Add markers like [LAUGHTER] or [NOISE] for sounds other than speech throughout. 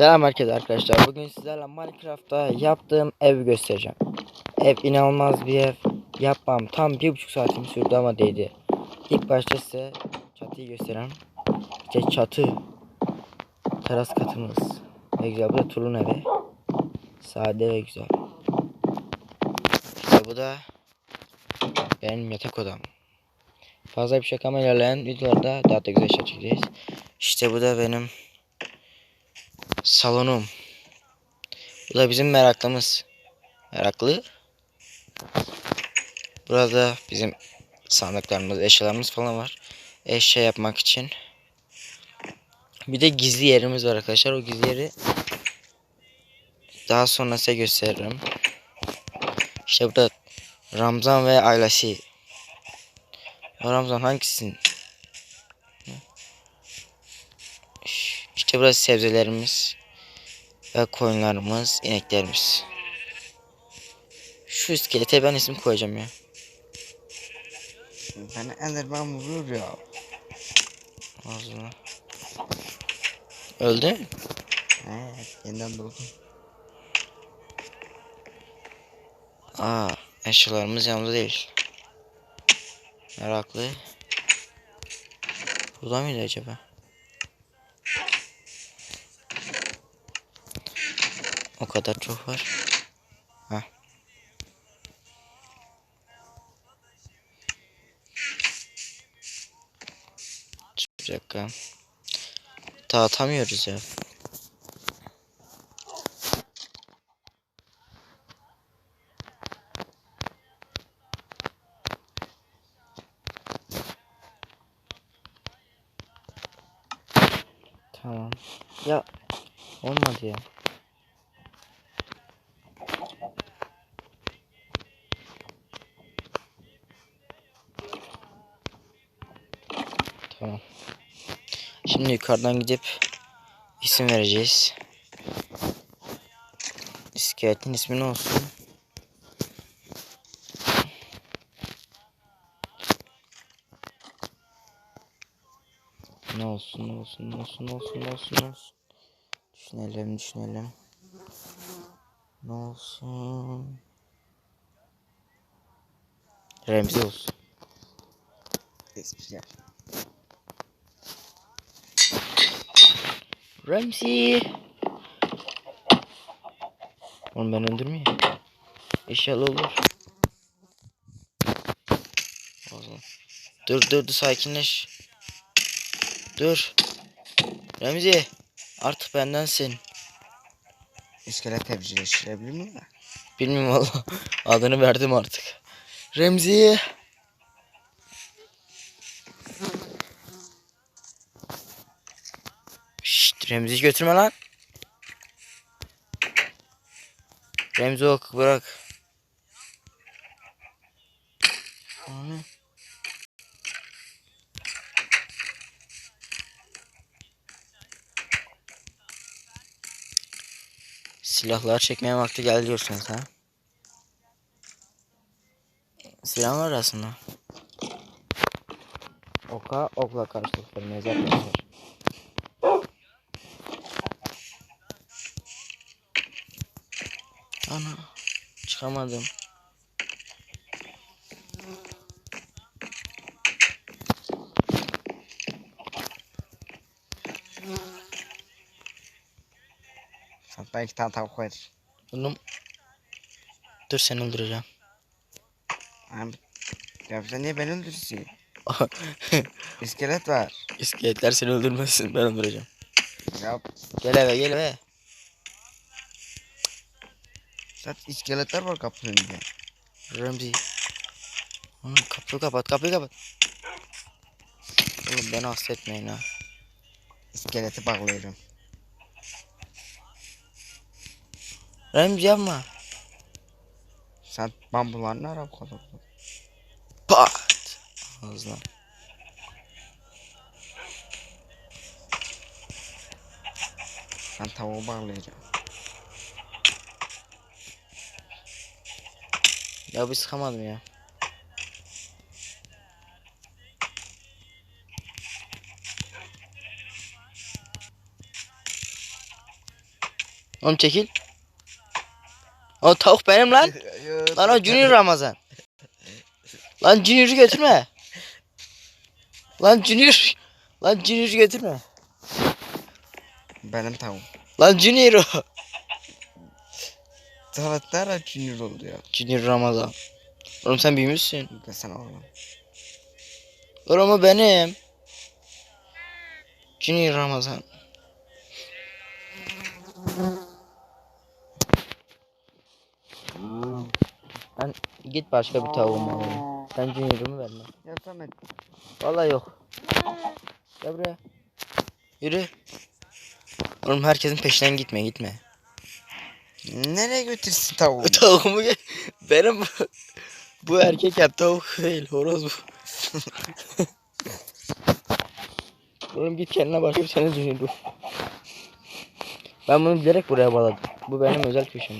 Selam herkese arkadaşlar. Bugün sizlerle Minecraft'ta yaptığım evi göstereceğim. Ev inanılmaz bir ev. Yapmam tam bir buçuk saatim sürdü ama değdi. İlk başta size çatıyı göstereyim. İşte çatı. Teras katımız. Ne güzel. Bu da Turun evi. Sade ve güzel. İşte bu da benim yatak odam. Fazla bir şey ama ilerleyen videolarda daha da güzel şey çekeceğiz. İşte bu da benim salonum. Bu da bizim meraklımız. Meraklı. Burada bizim sandıklarımız, eşyalarımız falan var. Eşya yapmak için. Bir de gizli yerimiz var arkadaşlar. O gizli yeri daha sonra size gösteririm. İşte burada Ramazan ve ailesi. O Ramazan hangisisin? İşte burası sebzelerimiz ve koyunlarımız, ineklerimiz. Şu iskelete ben isim koyacağım ya. Bana Enderman vurur ya. Ağzına. Öldü mü? Evet, yeniden doğdum. Aa, eşyalarımız yanımda değil. Meraklı. Burada mıydı acaba? O kadar çok var. Heh. Bir dakika. Dağıtamıyoruz ya. Tamam. Ya olmadı ya. Tamam. Şimdi yukarıdan gidip isim vereceğiz. İskeletin ismi ne olsun? Ne olsun, ne olsun, ne olsun, ne olsun, ne olsun, ne olsun. Düşünelim, düşünelim. Ne olsun? Remzi olsun. Espri. Remzi. Oğlum ben öldürmeyeyim. İnşallah olur. Dur dur dur sakinleş. Dur. Remzi. Artık bendensin. İskelet evcilleştirebilir mi? ya? Bilmiyorum valla. [LAUGHS] Adını verdim artık. Remzi. Şşt Remzi'yi götürme lan. Remzi ok bırak. Silahlar çekmeye vakti geldi diyorsunuz ha? Silah var aslında. Oka okla karşılıklı mezar yapıyorlar. Ana çıkamadım. Hatta iki tane tavuk var. Oğlum. Dur seni öldüreceğim. Abi, ya sen niye beni öldürürsün? [LAUGHS] İskelet var. İskeletler seni öldürmesin ben öldüreceğim. Ya Gel eve gel eve. Zaten iskeletler var kapının önünde. Ramzi. Oğlum kapıyı kapat kapıyı kapat. Oğlum beni hasta etmeyin ha. İskeleti bağlıyorum. Ramzi yapma. Sen bambularını ara bu kadar. Pat. Ağzına. Ben tavuğu bağlayacağım. Ya bir sıkamadım ya. Oğlum çekil. O tavuk benim lan. Lan o Junior Ramazan. Lan Junior'u götürme. Lan Junior. Lan Junior'u götürme. Benim tavuğum. Lan Junior o. Tavatlar da junior oldu ya. Junior Ramazan. Oğlum sen büyümüşsün. Sana oğlum. Oğlum o benim. Junior Ramazan. Ben git başka bir tavuğumu alayım. Sen Junior'ımı verme. Ya Samet. Vallahi yok. Gel buraya. Yürü. Oğlum herkesin peşinden gitme gitme. Nereye götürsün [LAUGHS] tavuğumu? Tavuğumu. Benim bu. Erkek ya tavuk değil horoz bu. [LAUGHS] Oğlum git kendine başka bir tane Junior bul. Ben bunu bilerek buraya bağladım. Bu benim özel köşem.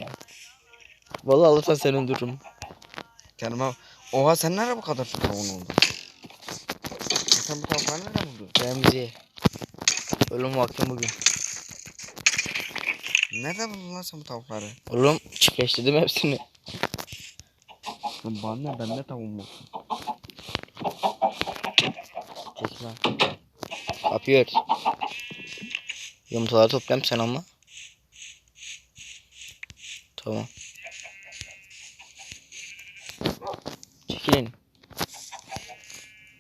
Vallahi alırsan seni öldürürüm. Kendime... Oha sen nerede bu kadar çok tavuğun oldu? Sen bu tavukları nereden buldun? Remzi. Ölüm vaktim bugün. Nereden buldun lan sen bu tavukları? Oğlum çiftleştirdim hepsini. Lan bana ne bende tavuğum yok. Çekil lan. Kapıyı ört. Yumurtaları toplayayım sen ama. Tamam. Çekilin.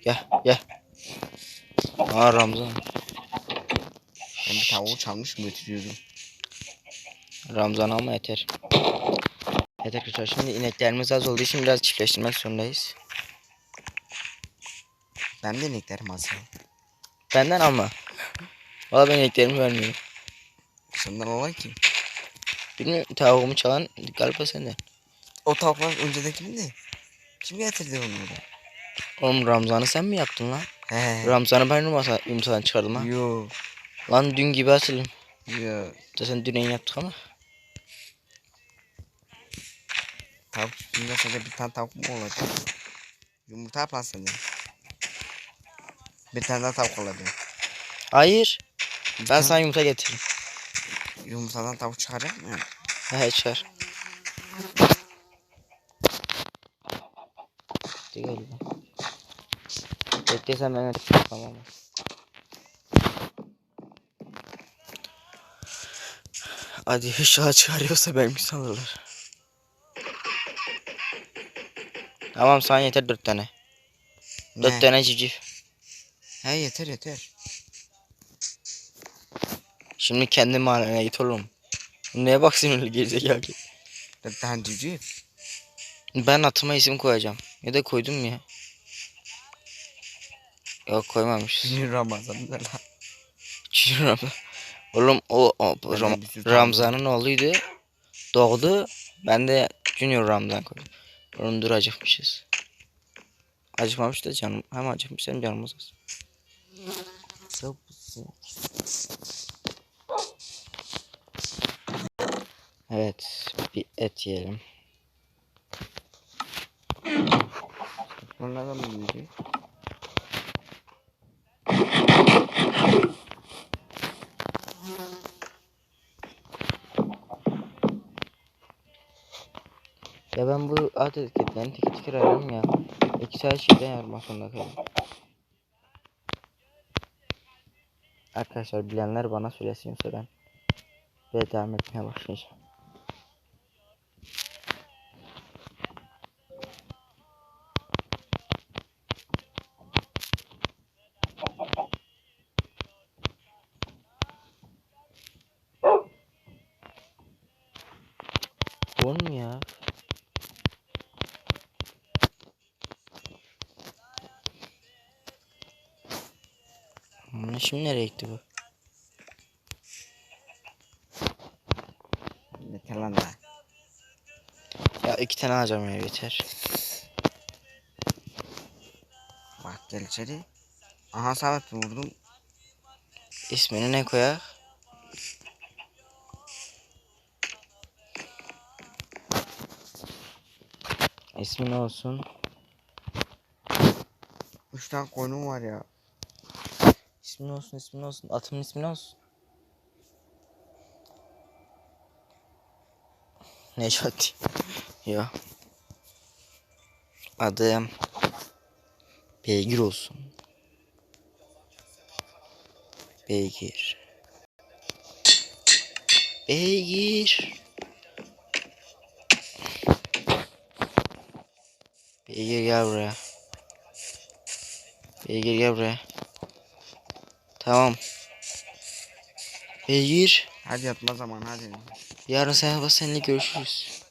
Gel gel. Aa Ramazan. Ben bir tavuğu çalmış mı götürüyordum? Ramazan ama yeter. Evet arkadaşlar şimdi ineklerimiz az olduğu için biraz çiftleştirmek zorundayız. Ben de ineklerim az. Benden alma. Valla ben ineklerimi vermiyorum. Senden olan kim? Bilmiyorum tavuğumu çalan galiba senden. O tavuklar öncedekini de. Kim getirdi onları? Oğlum Ramazan'ı sen mi yaptın lan? He. Ramazan'ı ben yumurta, yumurtadan çıkardım ha. Yo. Lan dün gibi hatırlıyorum. Yo. Zaten dün en yaptık ama. Tavuk üstünde sadece bir tane tavuk mu olacak? Yumurta yap lan sen de. Bir tane daha tavuk olacak. Hayır. Bir Ben sana yumurta getireyim. Yumurtadan tavuk çıkaracak mı? He çıkar. Gitti galiba. Beklesen ben tamam? Hadi inşallah çıkarıyorsa benim sanırlar. Tamam sana yeter dört tane. Dört Ne? tane civciv. He yeter yeter. Şimdi kendi mahallene git oğlum. Neye baksın öyle gerizekalı. Dört tane civciv. Ben atıma isim koyacağım. Ya da koydum ya. Yok koymamışız. Bir Ramazan'da lan. Ramazan. Oğlum o, o Ram- tane Ramzan'ın oğluydu. Doğdu. Ben de Junior Ramzan koydum. Oğlum dur acıkmışız. Acıkmamış da canım. Hem acıkmış hem canımız az. Evet. Bir et yiyelim. Onlardan mı yiyecek? Ya ben bu at etiketlerini teker teker ararım ya. İki saat şeyden yazmak zorunda kaldım. Arkadaşlar bilenler bana söylesin ben böyle devam etmeye başlayacağım. Olur Şimdi nereye gitti bu? Yeter lan da. Ya iki tane alacağım ya yeter. Bak gel içeri. Aha Samet vurdum. İsmini ne koyak? İsmi ne olsun? Üç tane koyunum var ya. İsmi ne olsun, ismi ne olsun? Atımın ismi ne olsun? Necati. Yo. Adım Beygir olsun. Beygir. Beygir. Beygir gel buraya. Beygir gel buraya. Tamam. Beygir. Hadi yatma zamanı hadi. Yarın sabah seninle görüşürüz.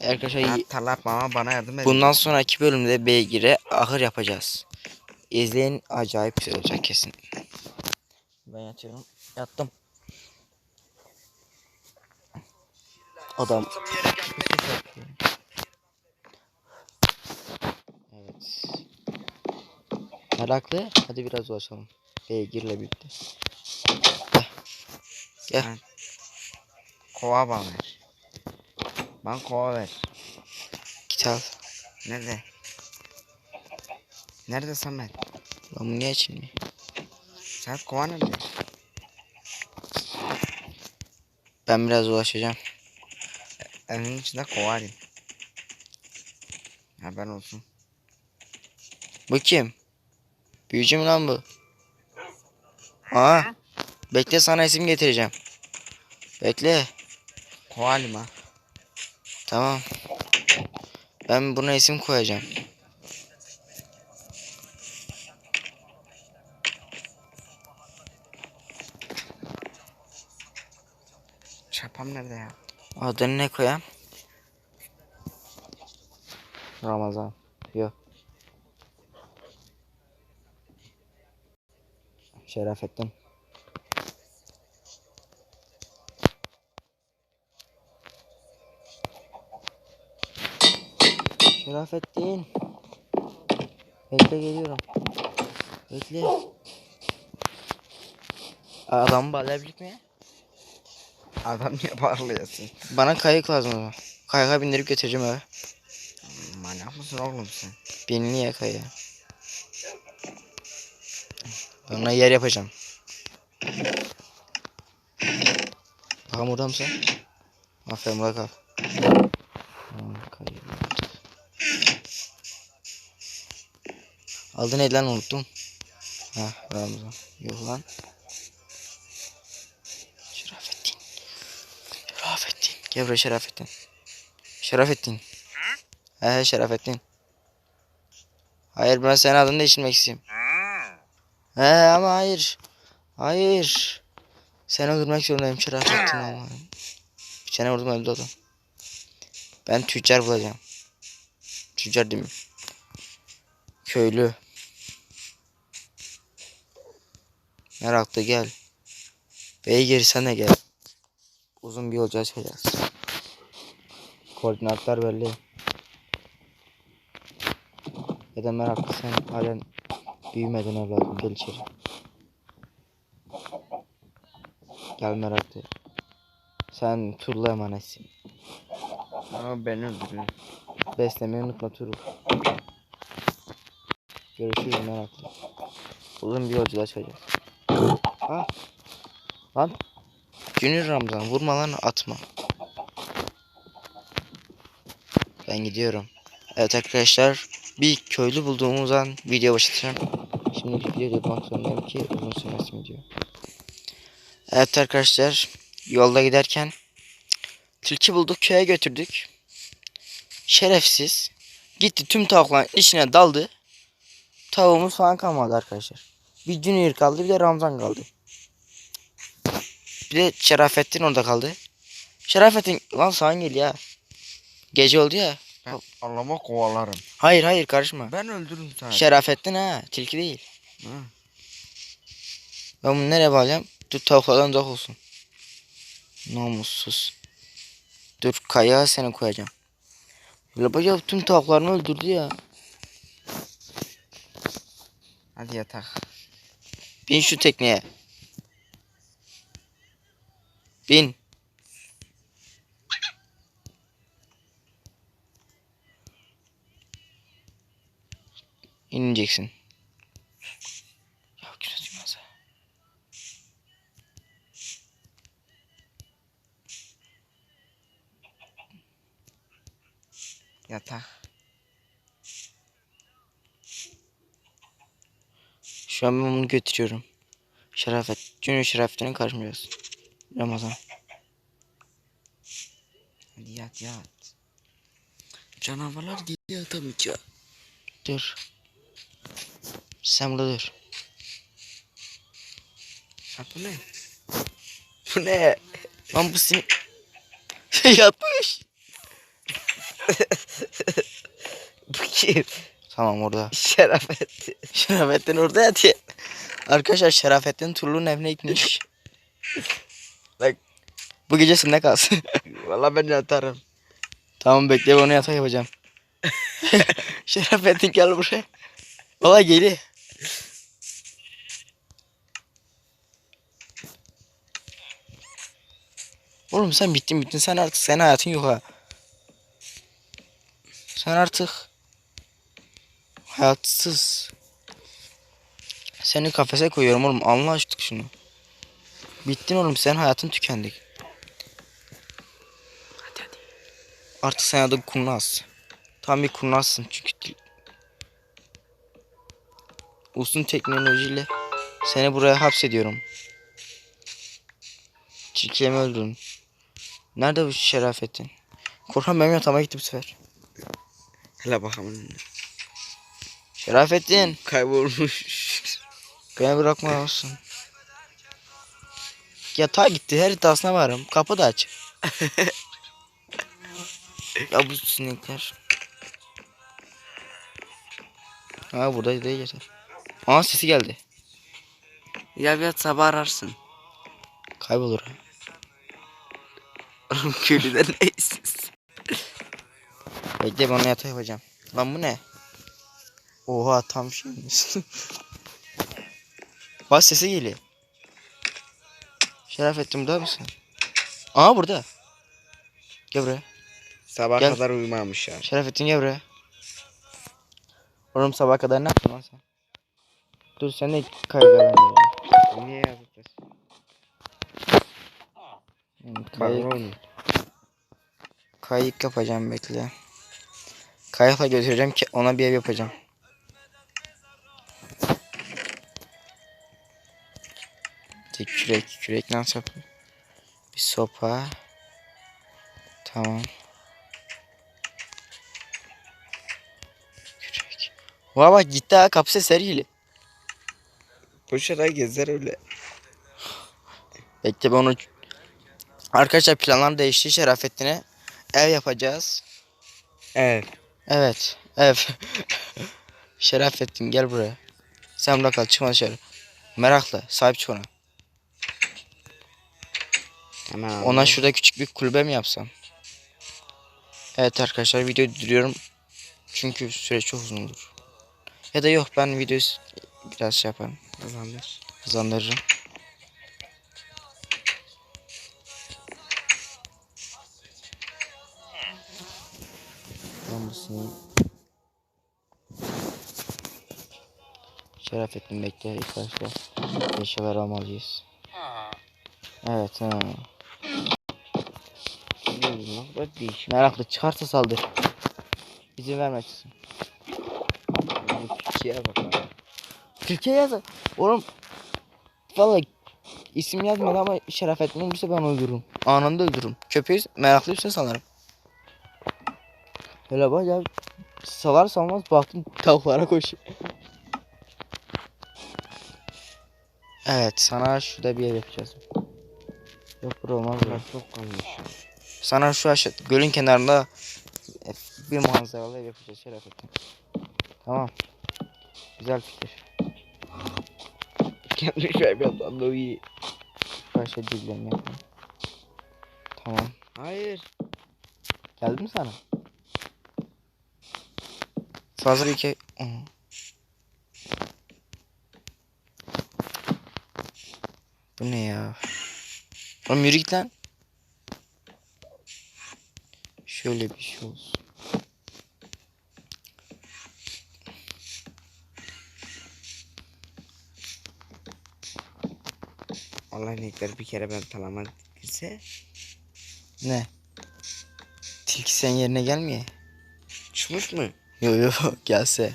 Arkadaşlar Ya, talap mama bana yardım edin. bundan sonraki bölümde beygire ahır yapacağız. İzleyin acayip güzel olacak kesin. Ben yatıyorum. Yattım. Adam. Evet. Meraklı. Hadi biraz dolaşalım. Beygirle birlikte. Gel. Gel. Kova bana ver. Bana kova ver. Git al. Nerede? Nerede Samet? Lan bu niye açılmıyor? Sen kova nerede? Ben biraz dolaşacağım. Evin içinde kova arayayım. Haber olsun. Bu kim? Büyücü mü lan bu? Aa. Bekle sana isim getireceğim. Bekle. Ha. Tamam. Ben buna isim koyacağım. Çapam nerede ya? Adını ne koyayım? Ramazan. Yok. Şerafettin. Şerafettin. Bekle geliyorum. Bekle. Adam bağlayabilir mi? Adam niye parlıyorsun? Bana kayık lazım o zaman. Kayığa bindirip getireceğim eve. Manyak mısın oğlum sen? Beni niye kayığa? Ona yer yapacağım. Bakalım burada mısın? Aferin. Tamam, kayığı. Adı neydi lan unuttum. Ha Ramazan. Yok lan. Şerafettin. Şerafettin. Gel buraya Şerafettin. Şerafettin. He he Şerafettin. Hayır ben senin adını değiştirmek istiyorum. He ama hayır. Hayır. Seni öldürmek zorundayım Şerafettin ama. Bir tane vurdum öldü adam. Ben tüccar bulacağım. Tüccar değil mi? Köylü. Meraklı gel. Beygir de gel. Uzun bir yolculuğa çıkacağız. Koordinatlar belli. Ya da meraklı sen halen büyümedin evladım gel içeri. Gel meraklı. Sen Turul'a emanetsin. Ama beni öldürüyor. Beslemeyi unutma Turul. Görüşürüz meraklı. Uzun bir yolculuğa çıkacağız. Ha? Lan. Junior Ramazan vurma lan atma. Ben gidiyorum. Evet arkadaşlar bir köylü bulduğumuz an video başlatacağım. Şimdi video durmak zorundayım ki uzun sürmesin video. Evet arkadaşlar yolda giderken tilki bulduk köye götürdük. Şerefsiz gitti tüm tavukların içine daldı. Tavuğumuz falan kalmadı arkadaşlar. Bir Junior kaldı bir de Ramazan kaldı. Bir de Şerafettin orada kaldı. Şerafettin lan sağın gel ya. Gece oldu ya. Ben Allah'ıma kovalarım. Hayır hayır karışma. Ben öldürürüm seni. Şerafettin ha tilki değil. Hı. Ben bunu nereye bağlayacağım? Dur tavuklardan uzak olsun. Namussuz. Dur kayağa seni koyacağım. Labaca tüm tavuklarını öldürdü ya. Hadi yatak. Bin şu tekneye. Bin. İneceksin. Ya güneş ha. Yatak. Şu an ben bunu götürüyorum. Şerafet. Junior Şerafettin'in karşımdayız. Ramazan. Hadi yat yat. Canavarlar geliyor tabii ki. Dur. Sen burada dur. Ha bu ne? Bu ne? Lan bu senin... [LAUGHS] Yatmış. [LAUGHS] Bu kim? Tamam orada. Şerafettin. Şerafettin orada yatıyor. Arkadaşlar Şerafettin Turlu'nun evine gitmiş. Bak. Bu gece sende kalsın. [LAUGHS] Valla ben yatarım. tamam bekle onu yatak yapacağım. Şerafettin gel buraya. Valla geliyor. Oğlum sen bittin bittin sen artık senin hayatın yok ha. Sen artık hayatsız. Seni kafese koyuyorum oğlum anla artık şunu. Bittin oğlum senin hayatın tükendi. Hadi hadi. Artık sen adın kurnaz. Tam bir kurnazsın çünkü Uzun teknolojiyle seni buraya hapsediyorum. Çirkemi öldürün. Nerede bu şerafetin? Korhan benim yatağıma gitti bu sefer. Hele bakalım. Şerafettin Kaybolmuş. beni bırakma olsun. Yatağa gitti her iddiasına varım. Kapı da aç. [LAUGHS] ya bu sinekler. Ha burada değil yeter. Aa sesi geldi. ya bir sabah ararsın. Kaybolur. ha. [LAUGHS] Oğlum köylüden ne istiyorsun? Bekle ben onu yatağa yapacağım. Lan bu ne? Oha tam şeymiş. [LAUGHS] Bak sesi geliyor. Şerafettin burada mısın? Aa burada. Gel buraya. Sabah Gel. kadar uyumamış ya. Şerafettin gel buraya. Oğlum sabah kadar ne yaptın lan sen? Dur sen de kayıt Niye yapacağız? Kayık, kayık yapacağım bekle. Kayıkla götüreceğim ki ona bir ev yapacağım. Tek kürek, kürek nasıl yapayım? Bir sopa. Tamam. Kürek. Vay bak gitti ha kapısı seriyle. Boşuna gezer öyle. Bekle ben onu... Arkadaşlar planlar değişti Şerafettin'e. Ev yapacağız. Evet. Evet. Ev. [LAUGHS] Şerafettin gel buraya. Sen burada kal çıkma dışarı. Merakla sahip çık ona. Tamam. Ona şurada küçük bir kulübe mi yapsam? Evet arkadaşlar videoyu duruyorum. Çünkü süre çok uzun olur. Ya da yok ben videoyu biraz şey yaparım. Kazandır. Hızlandırırım. Senin... Şerafettin bekle ilk başta eşyalar almalıyız. Evet ha. Meraklı çıkarsa saldır. İzin vermezsin. Türkiye'ye bak abi. Türkiye yaz. Oğlum. Vallahi isim yazmadı ama Şerafettin olursa ben öldürürüm. Anında öldürürüm. Köpeği meraklıysan sanırım. Öyle bak ya. Salar salmaz baktım tavuklara koşuyor. Evet sana şurada bir ev yapacağız. Yok bura olmaz ya. Çok kalmış. Sana şu aşağı gölün kenarında bir manzaralı ev yapacağız Şerafettin. Tamam. Güzel fikir. Gelmiş ve bir adam da iyi. Şu aşağı dillerini yapayım. Tamam. Hayır. Geldi mi sana? Fazla iki... Bu ne ya? Oğlum yürü git lan. Şöyle bir şey olsun. Allah inekler bir kere ben talama girse Ne? Tilki sen yerine gelmiyor. Uçmuş mu? Yo yo gelse.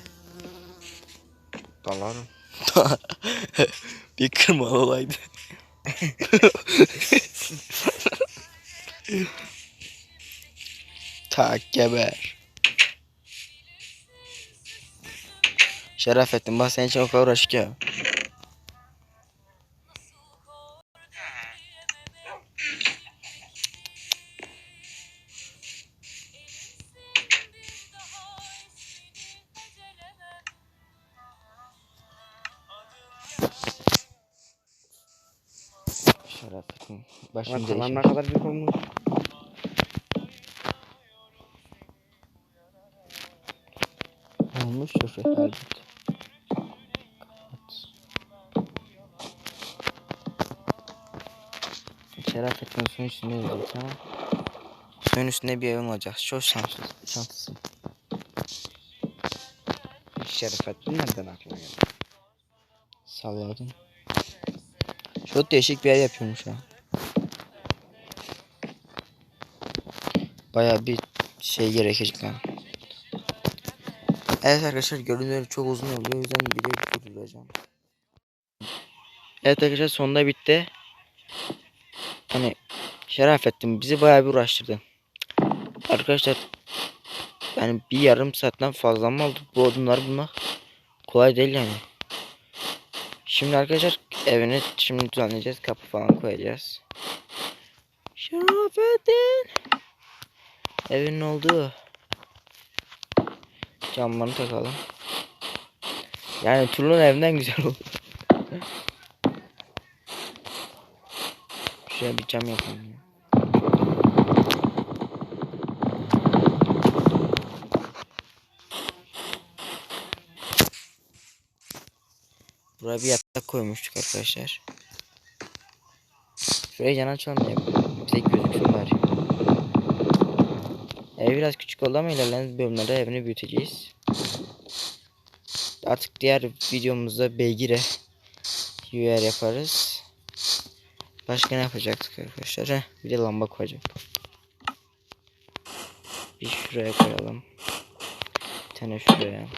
Dalarım. [LAUGHS] bir kırmalı olaydı. [LAUGHS] tak geber. Şerafettin bak senin için o kadar uğraşık ya. Şerafettin. Lan kalan ne kadar büyük olmuş. Olmuştur elbet. Kapat. Şerafettin suyun üstünde yüzecek ama suyun üstünde bir evim olacak. Çok şanslı. Şanslısın. Şerefettin nereden aklına geldi? Salladım. Çok değişik bir yer yapıyormuş ha. Baya bir şey gerekecek lan. Evet arkadaşlar görünüyor çok uzun oluyor o yüzden videoyu durduracağım. Evet arkadaşlar sonunda bitti. Hani Şerafettin bizi bayağı bir uğraştırdı. Arkadaşlar yani bir yarım saatten fazla mı oldu bu odunları bulmak kolay değil yani. Şimdi arkadaşlar evini şimdi düzenleyeceğiz. Kapı falan koyacağız. Şerafettin. Evin olduğu. Camlarını takalım. Yani Turul'un evinden güzel oldu. [LAUGHS] Şuraya bir cam yapalım. ya. Buraya bir yatak koymuştuk arkadaşlar. Şuraya can açalım ya. Bize gözüksün bari. Ev biraz küçük oldu ama ilerleyen bölümlerde evini büyüteceğiz. Artık diğer videomuzda beygire yer yaparız. Başka ne yapacaktık arkadaşlar? Heh, bir de lamba koyacaktık. Bir şuraya koyalım. Bir tane şuraya.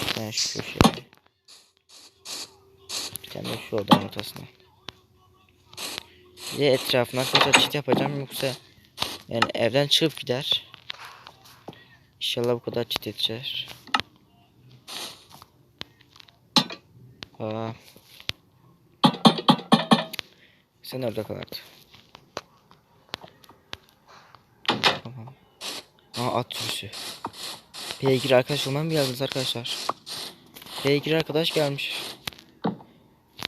Bir tane şu köşeye. Bir tane şu odanın ortasına. Bir de etrafına arkadaşlar çit yapacağım yoksa yani evden çıkıp gider. İnşallah bu kadar çit yetişir. Aa. Sen orada kal. Tamam. Aa at sürüsü. Beygir arkadaş olmam geldiniz arkadaşlar? Beygir arkadaş gelmiş.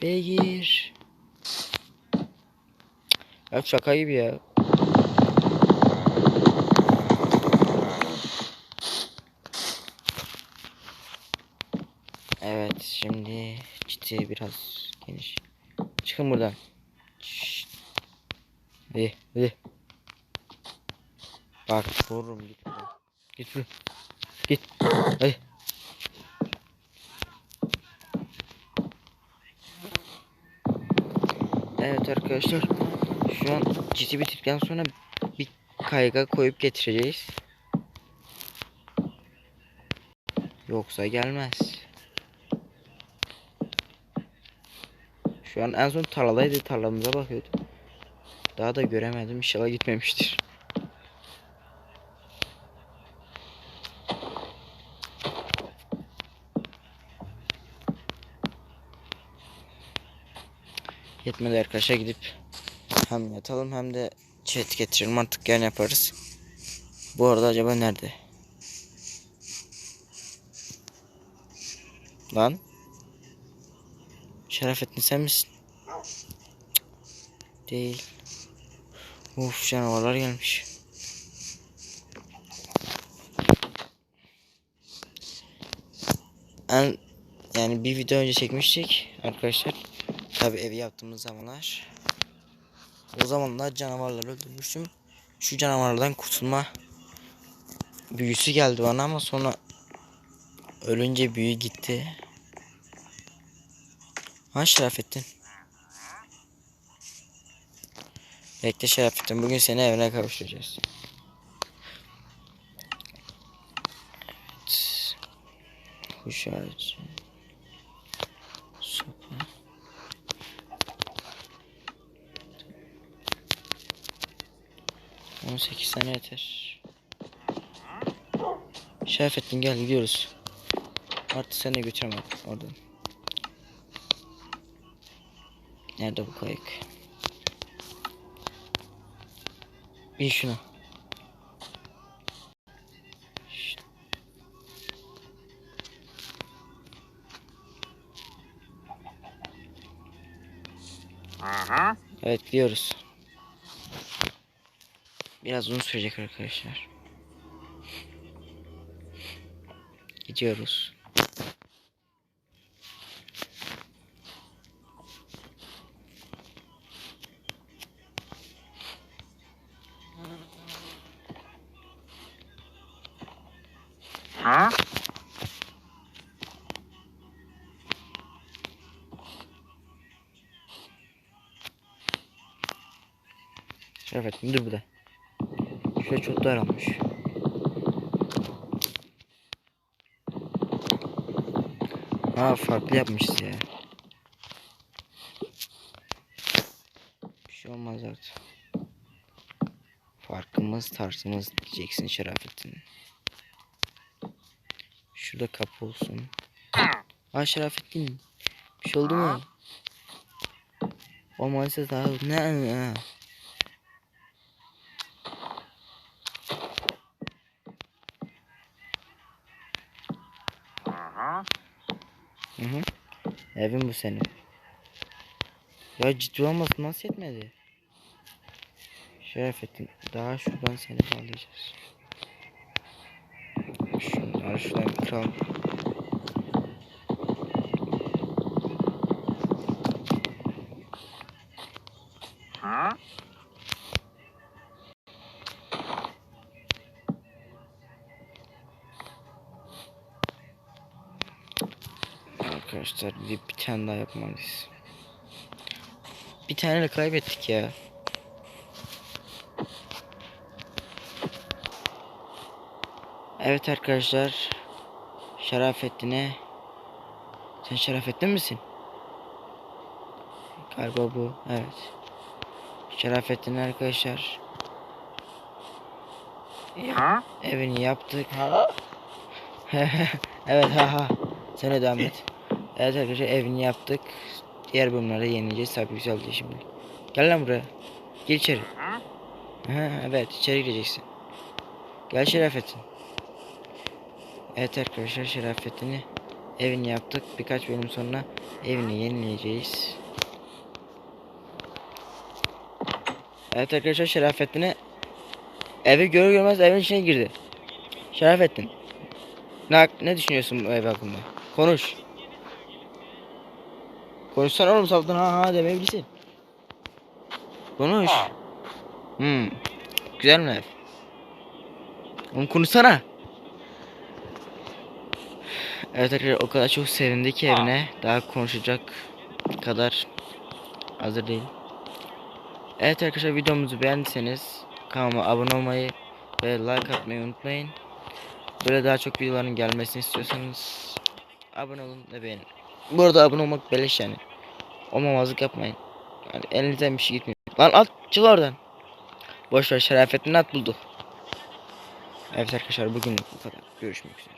Beygir. Ya şaka gibi ya. Evet çiti biraz geniş. Çıkın buradan. Şşt. Hadi hadi. Bak vururum git buradan. Git buradan. Git. Hadi. Evet arkadaşlar. Şu an çiti bitirdikten sonra bir kayga koyup getireceğiz. Yoksa gelmez. Şu an en son tarladaydı. Tarlamıza bakıyordum. Daha da göremedim. İnşallah gitmemiştir. Yetmedi arkadaşa gidip hem yatalım hem de chat getirelim artık yarın yaparız. Bu arada acaba nerede? Lan? Şerafettin sen misin? Değil. Uf canavarlar gelmiş. En yani bir video önce çekmiştik arkadaşlar. Tabi evi yaptığımız zamanlar. O zamanlar canavarları öldürmüştüm. Şu canavarlardan kurtulma büyüsü geldi bana ama sonra ölünce büyü gitti. Ha Şerafettin. Bekle Şerafettin bugün seni evine kavuşturacağız. Evet. Kuş ağacı. Sopa. On sekiz tane yeter. Şerafettin gel gidiyoruz. Artık seni götüremem oradan. Nerede bu kayık? İyi şunu. Şşt. Evet gidiyoruz. Biraz uzun sürecek arkadaşlar. Gidiyoruz. Şurada çok daralmış. Ha farklı yapmışız ya. Bir şey olmaz artık. Farkımız tarzımız diyeceksin Şerafettin. Şurada kapı olsun. Aa Şerafettin. Bir şey oldu mu? O maalesef daha ne? ne? Hı hı. Evin bu senin. Ya ciddi olmasın nasıl yetmedi? Şerefettin daha şuradan seni bağlayacağız. Şunları şuradan kıralım. Arkadaşlar bir, tane daha yapmalıyız. Bir tane de kaybettik ya. Evet arkadaşlar. Şerafettin'e Sen Şerafettin misin? Galiba bu. Evet. Şerafettin arkadaşlar. Ya, evini yaptık. [LAUGHS] evet ha ha. Sen de devam et. Evet arkadaşlar evini yaptık. Diğer bölümlerde yenileceğiz. Tabii güzel değil şimdi. Gel lan buraya. Gir içeri. Ha, evet içeri gireceksin. Gel Şerafettin. Evet arkadaşlar Şerafettin'i evini yaptık. Birkaç bölüm sonra evini yenileyeceğiz. Evet arkadaşlar Şerafettin'e evi görür görmez evin içine girdi. Şerafettin. Ne, ne düşünüyorsun bu ev hakkında? Konuş. Konuşsana oğlum sabahtan ha ha demeyebilirsin. Konuş. Hmm. Güzel mi ev? Oğlum konuşsana. Evet arkadaşlar o kadar çok sevindi ki evine daha konuşacak kadar hazır değil. Evet arkadaşlar videomuzu beğendiyseniz kanalıma abone olmayı ve like atmayı unutmayın. Böyle daha çok videoların gelmesini istiyorsanız abone olun ve beğenin. Bu arada abone olmak beleş yani. Olmamazlık yapmayın. Yani elinizden bir şey gitmiyor. Lan at çık oradan. Boş ver Şerafettin at buldu. Evet arkadaşlar bugünlük bu kadar. Görüşmek üzere.